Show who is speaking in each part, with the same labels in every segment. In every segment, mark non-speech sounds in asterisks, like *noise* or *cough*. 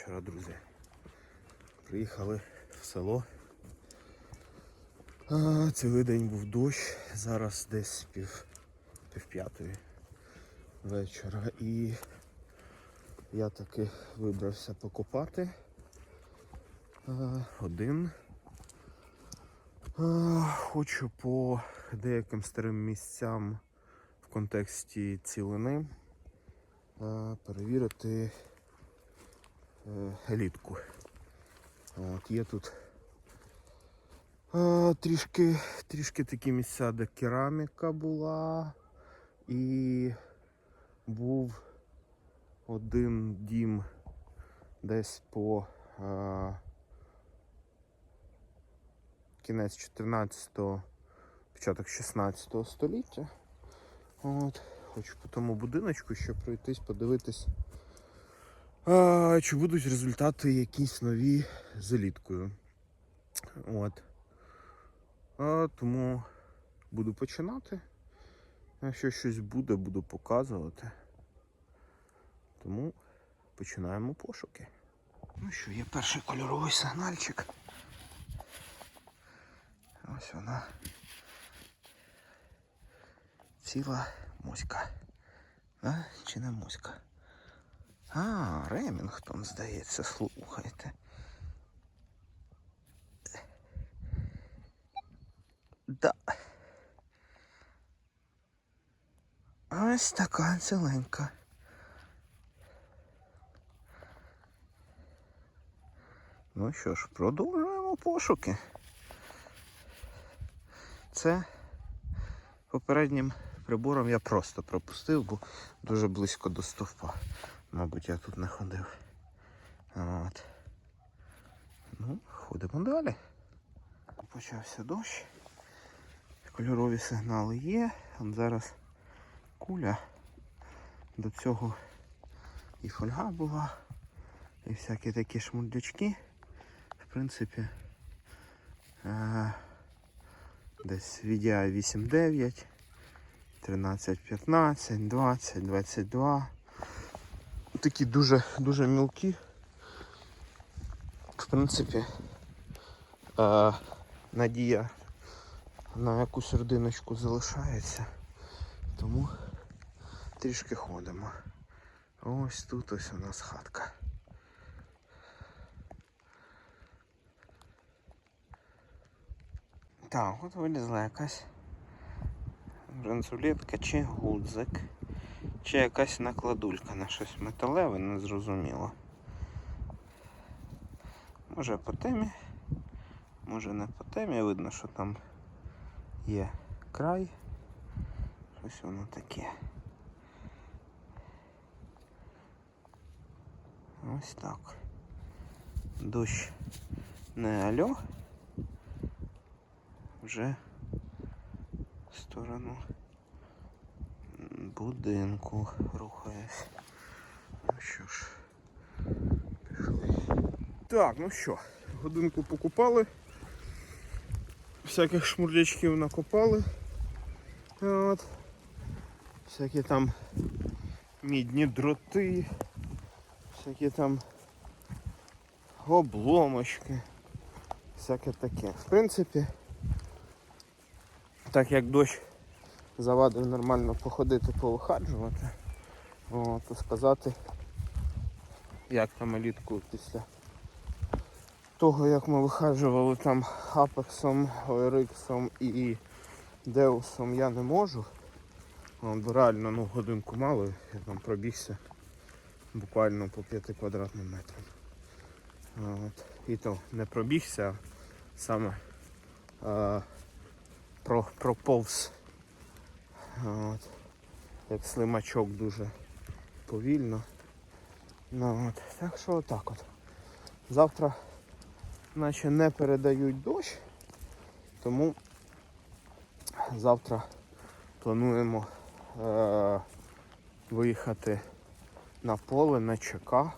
Speaker 1: вечора, друзі. Приїхали в село. А, цілий день був дощ, зараз десь пів, пів п'ятої вечора. І я таки вибрався покопати. А, один. А, хочу по деяким старим місцям в контексті цілини перевірити елітку. От, є тут трішки, трішки такі місця, де кераміка була. І був один дім десь по а, кінець 14-го, початок 16 століття. От, хочу по тому будиночку ще пройтись, подивитись. Чи будуть результати якісь нові з еліткою. От. А, тому буду починати. Якщо щось буде, буду показувати. Тому починаємо пошуки. Ну що, є перший кольоровий сигнальчик. Ось вона. Ціла моська. А? Чи не моська? А, Ремінгтон, здається, слухайте. Да. Ось така ціленька. Ну що ж, продовжуємо пошуки. Це попереднім прибором я просто пропустив, бо дуже близько до стовпа. Мабуть, я тут не ходив. От. Ну, ходимо далі. Почався дощ. Кольорові сигнали є. Зараз куля. До цього і фольга була, і всякі такі шмурдячки. В принципі, е- десь VDI 8.9, 13.15, 20, 22 такі дуже дуже мілкі. В принципі, е, надія на якусь родиночку залишається, тому трішки ходимо. Ось тут ось у нас хатка. Так, от вилізла якась бронзулетка чи гудзик. Чи якась накладулька на щось металеве, не зрозуміло. Може по темі, може не по темі, видно, що там є край. Щось воно таке. Ось так. Дощ не альо. Вже в сторону будинку рухаюсь. Ну що ж, пішли. Так, ну що, годинку покупали. Всяких шмурлячків накопали. От. Всякі там мідні дроти, всякі там обломочки, всяке таке. В принципі, так як дощ завадив нормально походити, повихаджувати, О, сказати, як там елітку після того, як ми вихаджували там Апексом, Ориксом і Деусом я не можу. О, бо реально ну, годинку мало, я там пробігся буквально по 5 квадратним метрам. От. І то не пробігся, а саме а, про, проповз От. Як слимачок дуже повільно. Ну, от. Так що отак от. Завтра наче не передають дощ, тому завтра плануємо е- виїхати на поле на ЧК.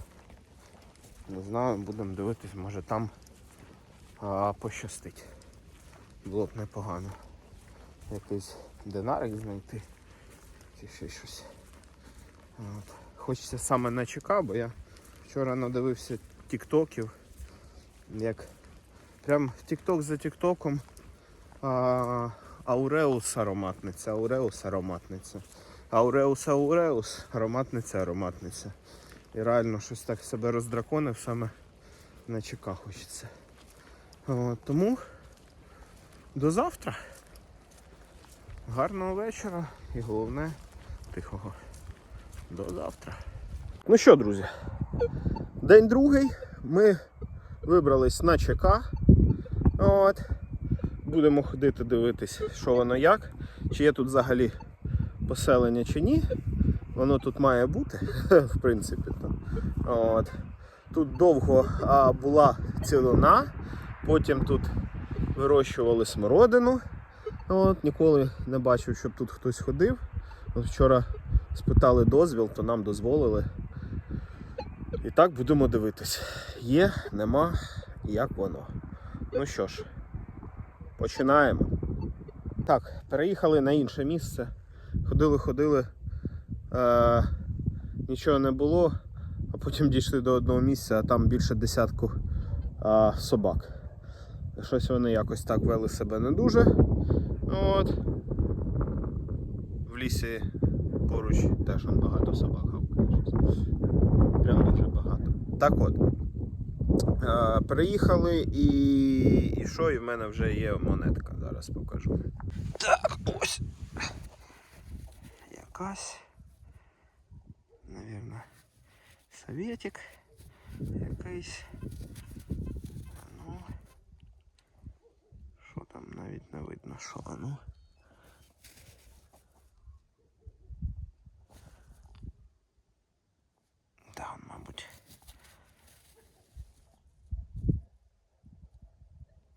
Speaker 1: Не знаю, будемо дивитись, може там е- пощастить. Було б непогано. Якийсь динарик знайти чи ще щось. От. Хочеться саме на ЧК, бо я Вчора надивився тіктоків, як прям тікток за тіктоком. Ауреус ароматниця, ауреус ароматниця. Ауреус ауреус, ароматниця, ароматниця. І реально щось так себе роздраконив, саме на ЧК хочеться. От, тому до завтра. Гарного вечора і головне тихого. До завтра. Ну що, друзі, день другий. Ми вибрались на ЧК. От. Будемо ходити дивитись, що воно як. Чи є тут взагалі поселення чи ні. Воно тут має бути, *laughs* в принципі. От. Тут довго а, була цілина, потім тут вирощували смородину. От, ніколи не бачив, щоб тут хтось ходив. От вчора спитали дозвіл, то нам дозволили. І так будемо дивитись. Є, нема, як воно. Ну що ж, починаємо. Так, переїхали на інше місце. Ходили, ходили, е, нічого не було, а потім дійшли до одного місця, а там більше десятку е, собак. Щось вони якось так вели себе не дуже. От. В лісі поруч теж багато собак гавкає. Прям дуже багато. Так от. Е, переїхали і, і що, і в мене вже є монетка. Зараз покажу. Так, ось. Якась. Навірно. Советик. Якийсь. Ну. Що там навіть не видно, що воно. Да, мабуть.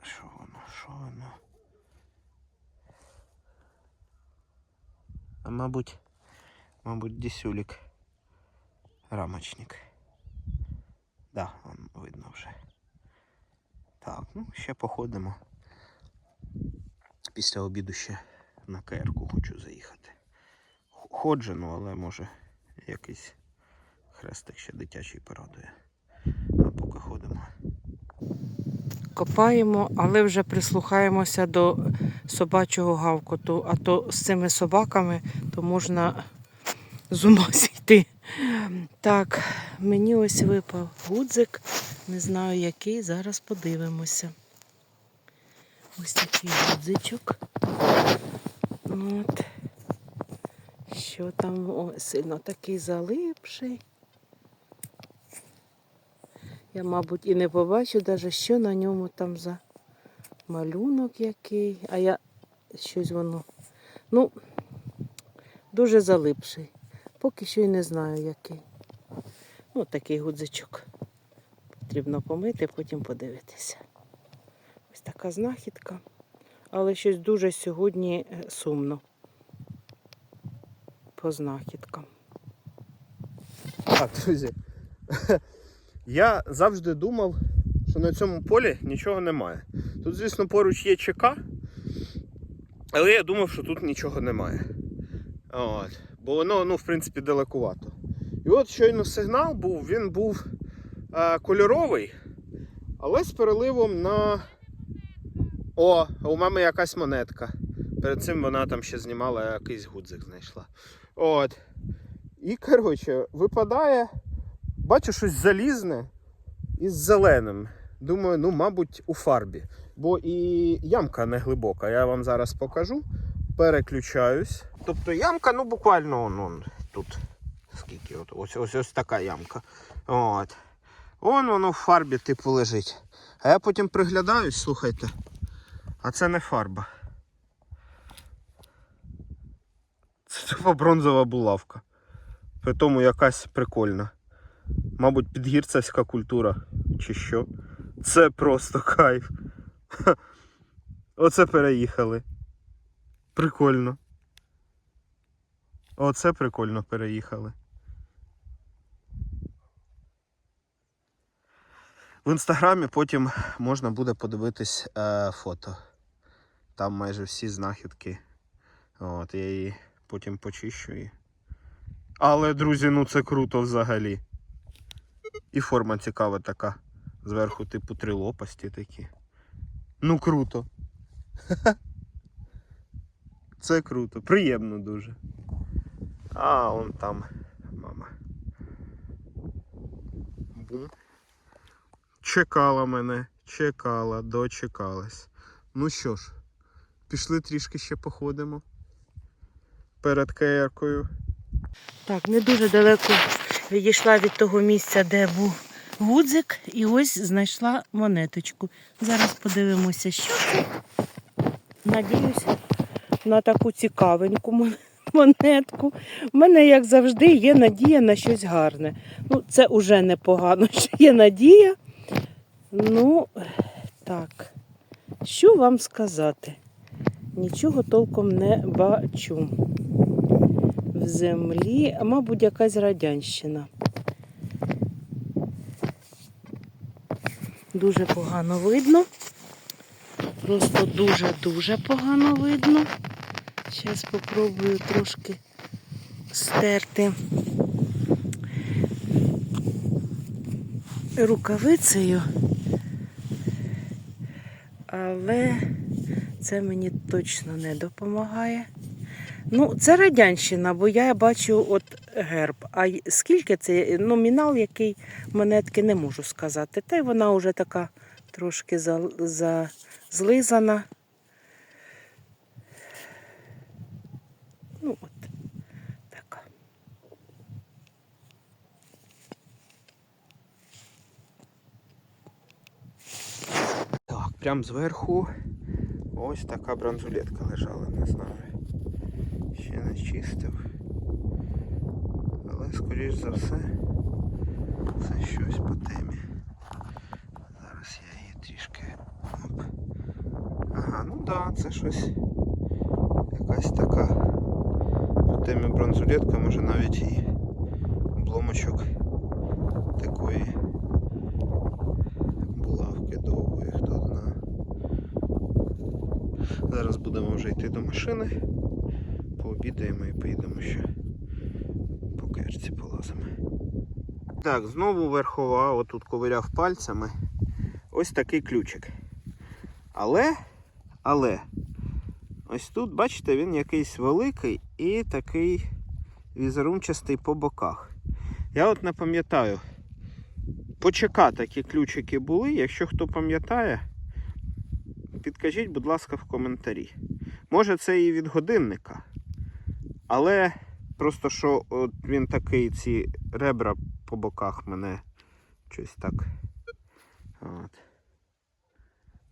Speaker 1: Що воно, що воно? Мабуть, мабуть, дісюлік. Рамочник. Да, вон видно вже. Так, ну ще походимо. Після обіду ще на КР-ку хочу заїхати. Х- Ходжу, але може якийсь хрестик ще дитячий порадує. А поки ходимо.
Speaker 2: Копаємо, але вже прислухаємося до собачого гавкоту. А то з цими собаками то можна з ума *laughs* зійти. Так, мені ось випав гудзик. Не знаю який, зараз подивимося. Ось такий гудзичок. От. Що там? О, сильно такий залипший. Я, мабуть, і не побачу навіть, що на ньому там за малюнок який. А я щось воно. Ну, дуже залипший. Поки що й не знаю який. Ну, такий гудзичок. Потрібно помити, потім подивитися. Така знахідка. Але щось дуже сьогодні е, сумно. По знахідкам.
Speaker 1: Так, друзі. *laughs* Я завжди думав, що на цьому полі нічого немає. Тут, звісно, поруч є ЧК, але я думав, що тут нічого немає. От. Бо воно, ну, в принципі, далекувато. І от щойно сигнал був, він був е, кольоровий, але з переливом на. О, у мами якась монетка. Перед цим вона там ще знімала якийсь гудзик знайшла. От. І, коротше, випадає, бачу щось залізне із зеленим. Думаю, ну, мабуть, у фарбі. Бо і ямка не глибока, я вам зараз покажу. Переключаюсь. Тобто ямка, ну буквально он, он, тут. Скільки? От, ось, ось ось така ямка. От. Вон воно в фарбі, типу, лежить. А я потім приглядаюсь, слухайте. А це не фарба. Це типу бронзова булавка. При тому якась прикольна. Мабуть, підгірцевська культура чи що. Це просто кайф. Оце переїхали. Прикольно. Оце прикольно переїхали. В інстаграмі потім можна буде подивитись е, фото. Там майже всі знахідки. От, я її потім почищу і. Але, друзі, ну це круто взагалі. І форма цікава така. Зверху, типу, три лопасті такі. Ну круто. *laughs* Це круто, приємно дуже. А, он там мама. Бум. Чекала мене, чекала, дочекалась. Ну що ж, пішли трішки ще походимо. Перед каєркою.
Speaker 2: Так, не дуже далеко відійшла від того місця, де був гудзик, і ось знайшла монеточку. Зараз подивимося, що це. Надіюсь на таку цікавеньку монетку. У мене, як завжди, є надія на щось гарне. Ну, це уже непогано, *laughs* що є надія. Ну, так, що вам сказати? Нічого толком не бачу в землі, мабуть, якась радянщина. Дуже погано видно. Просто дуже-дуже погано видно. Зараз спробую трошки стерти рукавицею. Але це мені точно не допомагає. Ну, це радянщина, бо я бачу от герб. А скільки це номінал, який монетки не можу сказати. Та й вона вже така трошки за, за, злизана. Ну от, така.
Speaker 1: Так, прям зверху ось така бронзулетка лежала, не знаю. Ще не чистив. Але скоріш за все це щось по темі. Зараз я її трішки. Оп. Ага, ну да, це щось якась така по темі бронзулетка, може навіть і обломочок вже йти до машини, пообідаємо і поїдемо ще по керці полазимо. Так, знову верхова, отут ковиряв пальцями. Ось такий ключик. Але, але, ось тут, бачите, він якийсь великий і такий візерунчастий по боках. Я от не пам'ятаю, по ЧК такі ключики були. Якщо хто пам'ятає, підкажіть, будь ласка, в коментарі. Може це і від годинника, але просто що от він такий, ці ребра по боках мене щось так. От.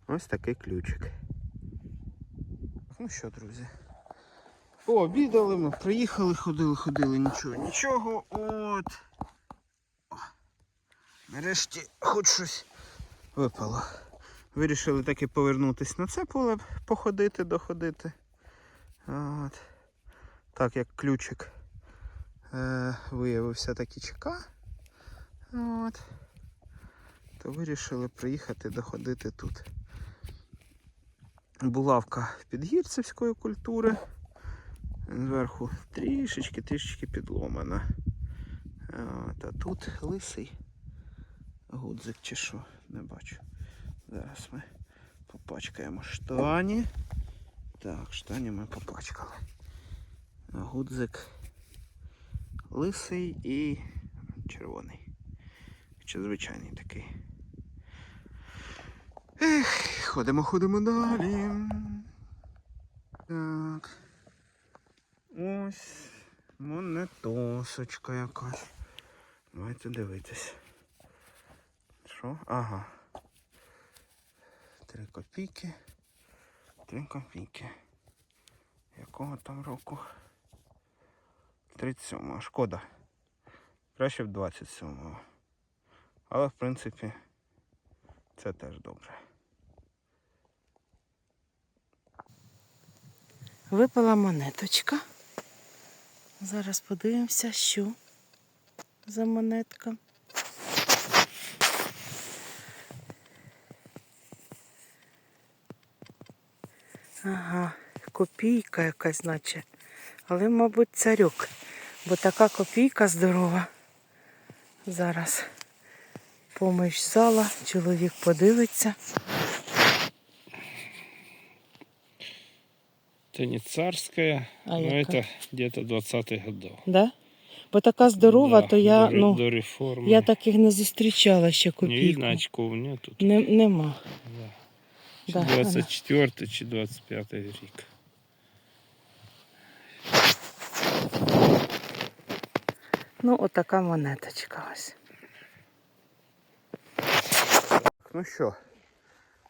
Speaker 1: Ось такий ключик. Ну що, друзі? Пообідали ми, приїхали, ходили, ходили, нічого, нічого. От. Нарешті хоч щось випало. Вирішили таки повернутися на це поле, походити, доходити. От. Так як ключик е, виявився таки чека. От. То вирішили приїхати доходити тут. Булавка підгірцевської культури. Зверху трішечки, трішечки підломана. От, а тут лисий гудзик чи що, не бачу. Зараз ми попачкаємо штані. Так, штані ми попачкали. Гудзик лисий і червоний. Чи звичайний такий. Ех, ходимо, ходимо далі. Так. Ось монетосочка якась. Давайте дивитись. Що? Ага. Три копійки. Три копійки. Якого там року? 37-го. Шкода. Краще б 27-го. Але в принципі це теж добре.
Speaker 2: Випала монеточка. Зараз подивимося, що за монетка. Ага, копійка якась, наче. Але, мабуть, царюк. Бо така копійка здорова. Зараз помощь зала, чоловік подивиться.
Speaker 1: Это не царская,
Speaker 2: А
Speaker 1: но
Speaker 2: яка?
Speaker 1: это где-то 20-х годов.
Speaker 2: Да? Бо така здорова,
Speaker 1: Да,
Speaker 2: то я,
Speaker 1: до,
Speaker 2: ну,
Speaker 1: до реформи.
Speaker 2: я таких не зустрічала ще
Speaker 1: Не
Speaker 2: копійку.
Speaker 1: видно, очков нету.
Speaker 2: Не, нема.
Speaker 1: Да. Чи 24 чи 25 рік.
Speaker 2: Ну, отака монеточка ось.
Speaker 1: Ну що,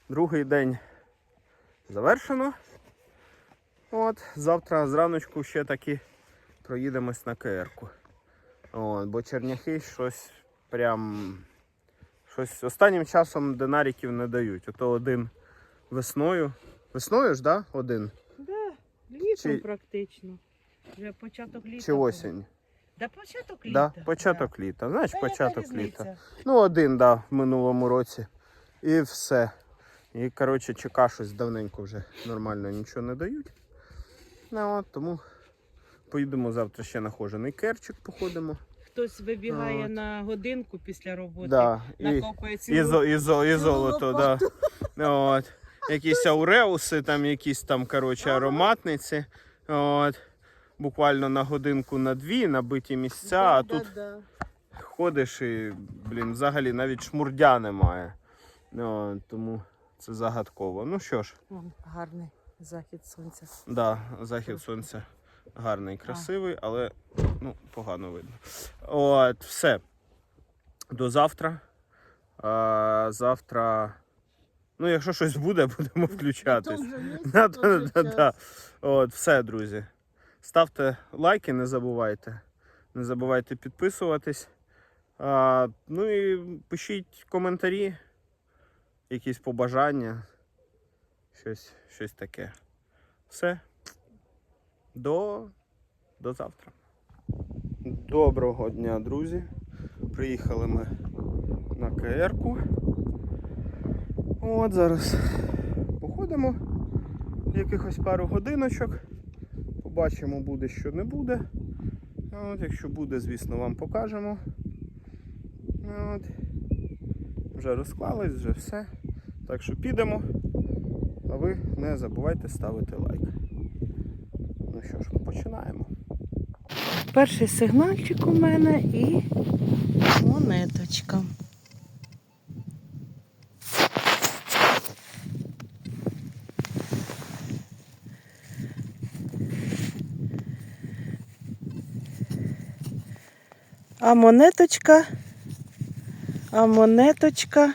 Speaker 1: другий день завершено. От, завтра зраночку ще таки проїдемось на КР-ку. От, бо черняхи щось прям. Щось останнім часом динариків не дають. Ото один весною. Весною ж, да? Один?
Speaker 2: Да, літом
Speaker 1: Чи-
Speaker 2: практично. Вже початок літа.
Speaker 1: Чи осінь?
Speaker 2: Да, початок
Speaker 1: Да, початок літа. Знаєш,
Speaker 2: Та яка
Speaker 1: початок
Speaker 2: різниця?
Speaker 1: літа. Ну, один, да, в минулому році. І все. І, коротше, ЧК щось давненько вже нормально нічого не дають. Ну, от, тому поїдемо завтра ще на хожений керчик, походимо.
Speaker 2: Хтось вибігає
Speaker 1: От.
Speaker 2: на годинку після роботи,
Speaker 1: Да, і,
Speaker 2: накопує цілу
Speaker 1: і, зо, і, зо, і золото, да. От. *laughs* Якісь ауреуси, там якісь там, коротше, ароматниці. От. Буквально на годинку на дві набиті місця, а тут ходиш і, блін, взагалі навіть шмурдя немає. Ну, тому це загадково. Ну що ж,
Speaker 2: гарний захід сонця.
Speaker 1: да, захід сонця гарний, красивий, але ну, погано видно. От, все. До завтра. А, завтра. Ну, якщо щось буде, *laughs* будемо включатись. Да, да, да, да. От, все, друзі. Ставте лайки, не забувайте. Не забувайте підписуватись. А, ну і пишіть коментарі, якісь побажання. Щось, щось таке. Все. До, до завтра. Доброго дня, друзі. Приїхали ми на КР-ку. От зараз походимо якихось пару годиночок. Побачимо, буде що не буде. От, якщо буде, звісно, вам покажемо. От. Вже розклались, вже все. Так що підемо. А ви не забувайте ставити лайк. Ну що ж, починаємо.
Speaker 2: Перший сигнальчик у мене і монеточка. А монеточка, а монеточка.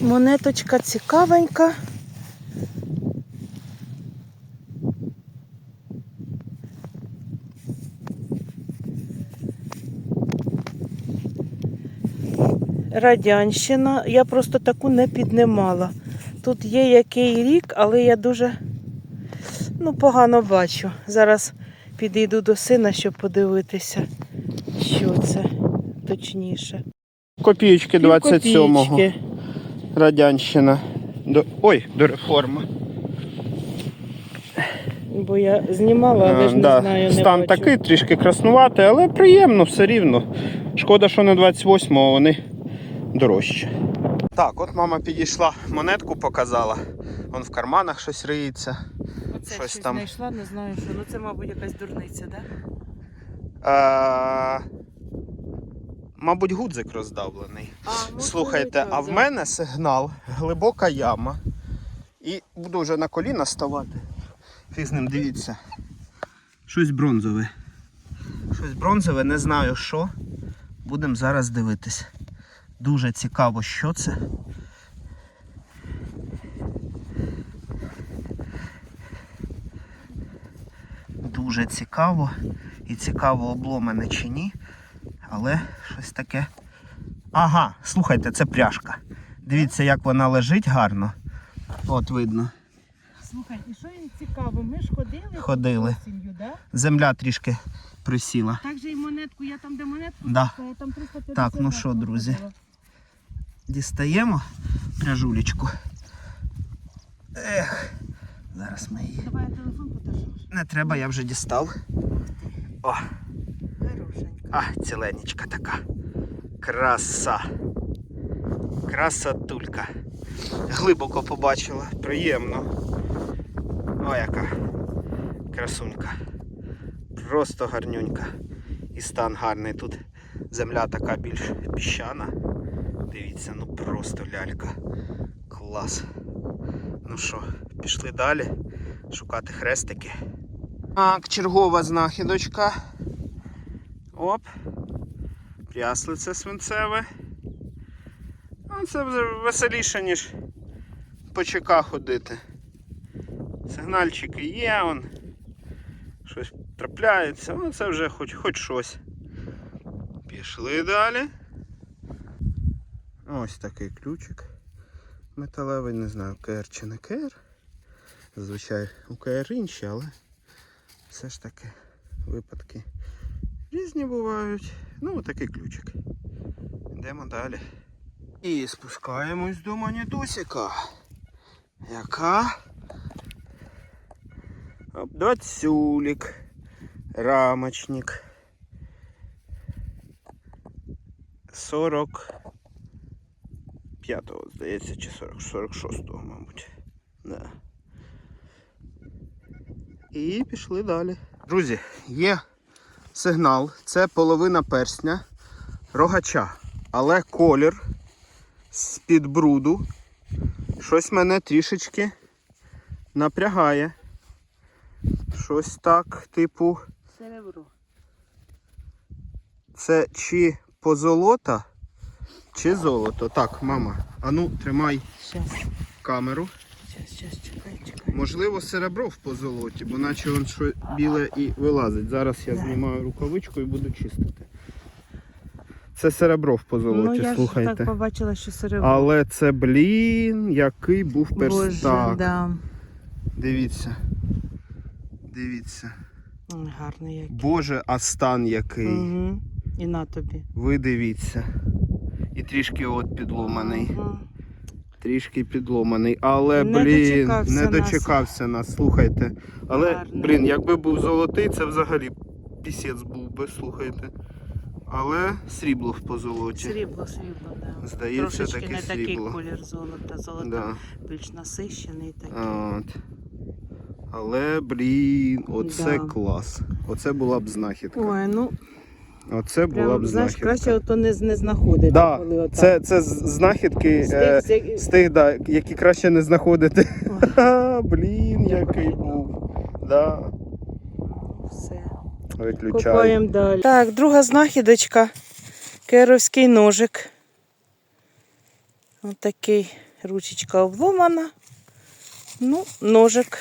Speaker 2: Монеточка цікавенька. Радянщина. Я просто таку не піднімала. Тут є який рік, але я дуже ну, погано бачу. Зараз підійду до сина, щоб подивитися, що це точніше.
Speaker 1: Копійки 27-го. Радянщина. До... Ой, до реформи.
Speaker 2: Бо я знімала, але ж не
Speaker 1: да.
Speaker 2: знаю, не
Speaker 1: Стан
Speaker 2: бачу.
Speaker 1: такий, трішки краснуватий, але приємно все рівно. Шкода, що на 28-го вони дорожчі. Так, от мама підійшла, монетку показала. Вон в карманах щось риється.
Speaker 2: Оце
Speaker 1: щось
Speaker 2: щось
Speaker 1: там.
Speaker 2: знайшла, не знаю що. Ну це, мабуть, якась дурниця, так?
Speaker 1: Е... Мабуть, гудзик роздавлений.
Speaker 2: Да?
Speaker 1: Слухайте, а в мене сигнал глибока яма. І буду вже на коліна ставати. Фіг з ним дивіться. Щось бронзове. Щось бронзове, не знаю що. Будемо зараз дивитись. Дуже цікаво, що це. Дуже цікаво. І цікаво, обломане чи ні. Але щось таке. Ага, слухайте, це пряжка. Дивіться, як вона лежить гарно. От видно.
Speaker 2: Слухай, і що їм цікаво, ми ж ходили,
Speaker 1: Ходили.
Speaker 2: осінню, да?
Speaker 1: Земля трішки присіла.
Speaker 2: Так же і монетку, я там де монетку,
Speaker 1: Да.
Speaker 2: я там 350
Speaker 1: Так, ну що, друзі? Дістаємо пряжулечку. Ех, зараз ми її.
Speaker 2: Давай я телефон подержу.
Speaker 1: Не треба, я вже дістав. О,
Speaker 2: Хорошенька.
Speaker 1: А, ціленечка така. Краса. Красотулька. Глибоко побачила. Приємно. О, яка красунька. Просто гарнюнька. І стан гарний. Тут земля така більш піщана. Дивіться, ну просто лялька. Клас. Ну що, пішли далі шукати хрестики. Так, чергова знахідочка. Оп. Пряслице свинцеве. Ну, це веселіше, ніж по ЧК ходити. Сигнальчики є, он. Щось трапляється, ну це вже хоч, хоч щось. Пішли далі. Ось такий ключик. Металевий, не знаю, КР чи не КР. Зазвичай у КР інші, але все ж таки випадки різні бувають. Ну, такий ключик. Йдемо далі. І спускаємось до монітусика. Яка? Обдацюлік. Рамочник. 45-го, здається, чи 40, 46-го, мабуть. Да. І пішли далі. Друзі, є сигнал. Це половина персня рогача. Але колір з-під бруду. Щось мене трішечки напрягає. Щось так, типу,
Speaker 2: Серебро.
Speaker 1: це чи позолота, чи золото. Так, мама, ану, тримай
Speaker 2: Щас,
Speaker 1: камеру.
Speaker 2: щас, щас, чекай, чекай.
Speaker 1: Можливо, серебро в позолоті, бо наче воно що біле і вилазить. Зараз я знімаю рукавичку і буду чистити. Це серебро в позолоті,
Speaker 2: ну, я
Speaker 1: слухайте.
Speaker 2: ж так побачила, що серебро.
Speaker 1: Але це, блін, який був
Speaker 2: Боже, да.
Speaker 1: Дивіться. Дивіться.
Speaker 2: Гарний який.
Speaker 1: Боже, а стан який.
Speaker 2: Угу. І на тобі.
Speaker 1: Ви дивіться. І трішки от підломаний.
Speaker 2: Ага.
Speaker 1: Трішки підломаний. Але,
Speaker 2: Не
Speaker 1: блін,
Speaker 2: дочекався
Speaker 1: не дочекався нас, слухайте. Але,
Speaker 2: Гарний.
Speaker 1: блін, якби був золотий, це взагалі пісець був би, слухайте. Але срібло в позолоті.
Speaker 2: Срібло, срібло, да.
Speaker 1: Здається,
Speaker 2: Трошечки
Speaker 1: таке
Speaker 2: не такий
Speaker 1: срібло.
Speaker 2: колір золота. Золото
Speaker 1: Да.
Speaker 2: більш насищений такий.
Speaker 1: От. Але, блін, оце
Speaker 2: Да.
Speaker 1: клас. Оце була б знахідка.
Speaker 2: Ой, ну
Speaker 1: Оце була б
Speaker 2: знаєш,
Speaker 1: знахідка.
Speaker 2: краще ото не, не знаходити.
Speaker 1: да,
Speaker 2: коли отак.
Speaker 1: це, це знахідки
Speaker 2: З
Speaker 1: е,
Speaker 2: тих, з як-
Speaker 1: з тих, да, які краще не знаходити. Ха, *laughs* блін, який був. Да.
Speaker 2: Все.
Speaker 1: Виключаю.
Speaker 2: Копаємо далі. Так, друга знахідочка. Керовський ножик. Ось такий ручечка обломана. Ну, ножик.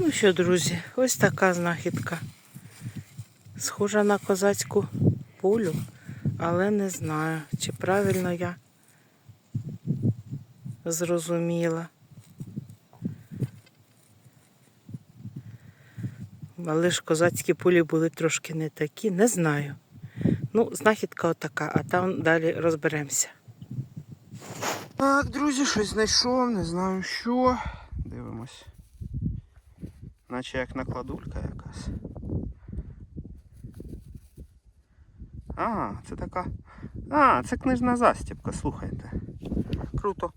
Speaker 2: Ну що, друзі, ось така знахідка. Схожа на козацьку пулю, але не знаю, чи правильно я зрозуміла. Але ж козацькі пулі були трошки не такі, не знаю. Ну, знахідка отака, а там далі розберемося.
Speaker 1: Так, друзі, щось знайшов, не знаю що. Дивимось. Наче як накладулька якась. А, це така. А, це книжна застібка, слухайте. Круто.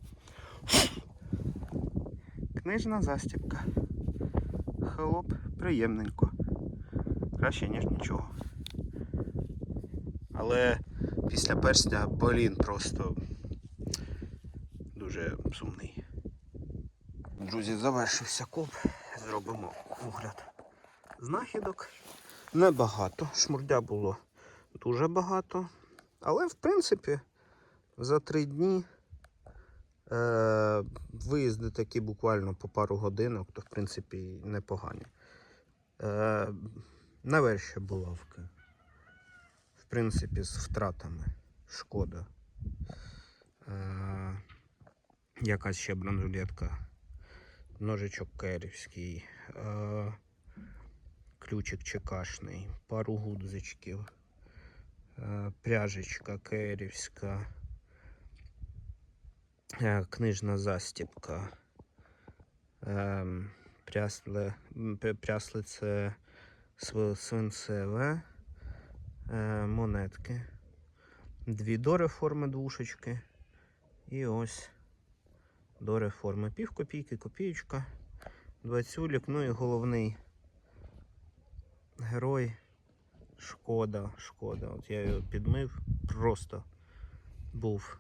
Speaker 1: Книжна застібка. Хлоп, приємненько. Краще, ніж нічого. Але після персня, блін, просто дуже сумний. Друзі, завершився коп. Зробимо огляд знахідок. Небагато. Шмурдя було дуже багато. Але, в принципі, за три дні е- виїзди такі буквально по пару годинок, то в принципі непогані. Е- наверші булавки. В принципі, з втратами. Шкода. Е- якась ще бронзулетка, ножичок керівський, е, ключик чекашний, пару гудзичків, е, пряжечка керівська, е, книжна застіпка, прясле, пряслице свинцеве, монетки. Дві до реформи двушечки. І ось до реформи. Пів копійки, копієчка, двадцюлік, ну і головний герой. Шкода, шкода. От я його підмив. Просто був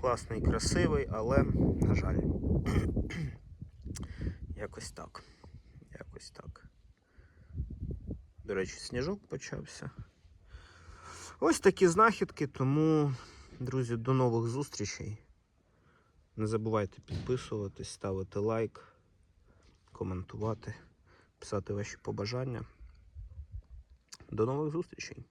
Speaker 1: класний, красивий, але, на жаль, *clears throat* якось так. Якось так. До речі, сніжок почався. Ось такі знахідки, тому, друзі, до нових зустрічей. Не забувайте підписуватись, ставити лайк, коментувати, писати ваші побажання. До нових зустрічей!